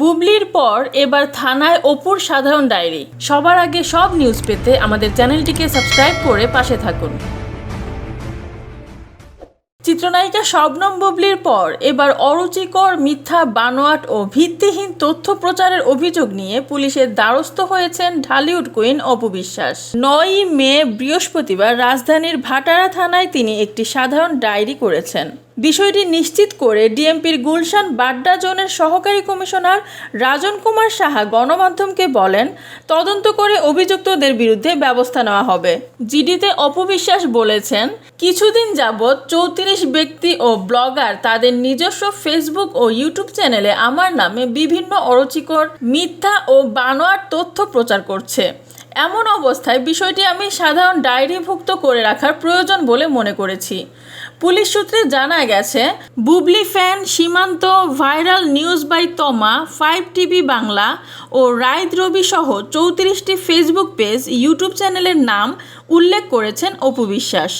বুবলির পর এবার থানায় অপুর সাধারণ ডায়েরি। সবার আগে সব নিউজ পেতে আমাদের চ্যানেলটিকে সাবস্ক্রাইব করে পাশে থাকুন। চিত্রনায়িকা শবনম বুবলির পর এবার অরুচিকর মিথ্যা, বানোয়াট ও ভিত্তিহীন তথ্য প্রচারের অভিযোগ নিয়ে পুলিশের দ্বারস্থ হয়েছেন ঢালিউড কুইন অপবিশ্বাস নয়ই মে বৃহস্পতিবার রাজধানীর ভাটারা থানায় তিনি একটি সাধারণ ডায়েরি করেছেন। বিষয়টি নিশ্চিত করে ডিএমপির গুলশান বাড্ডা জোনের সহকারী কমিশনার রাজন কুমার সাহা গণমাধ্যমকে বলেন, তদন্ত করে অভিযুক্তদের বিরুদ্ধে ব্যবস্থা নেওয়া হবে। জিডিতে অপবিশ্বাস বলেছেন, কিছুদিন যাবৎ চৌত্রিশ ব্যক্তি ও ব্লগার তাদের নিজস্ব ফেসবুক ও ইউটিউব চ্যানেলে আমার নামে বিভিন্ন অরুচিকর মিথ্যা ও বানোয়ার তথ্য প্রচার করছে। এমন অবস্থায় বিষয়টি আমি সাধারণ ডায়েরিভুক্ত করে রাখার প্রয়োজন বলে মনে করেছি। পুলিশ সূত্রে জানা গেছে, Bubly fan, Simanta, viral news by Toma, five TV Bangla ও রাইদ রবি সহ চৌত্রিশটি ফেসবুক পেজ ইউটিউব চ্যানেলের নাম উল্লেখ করেছেন অপু বিশ্বাস।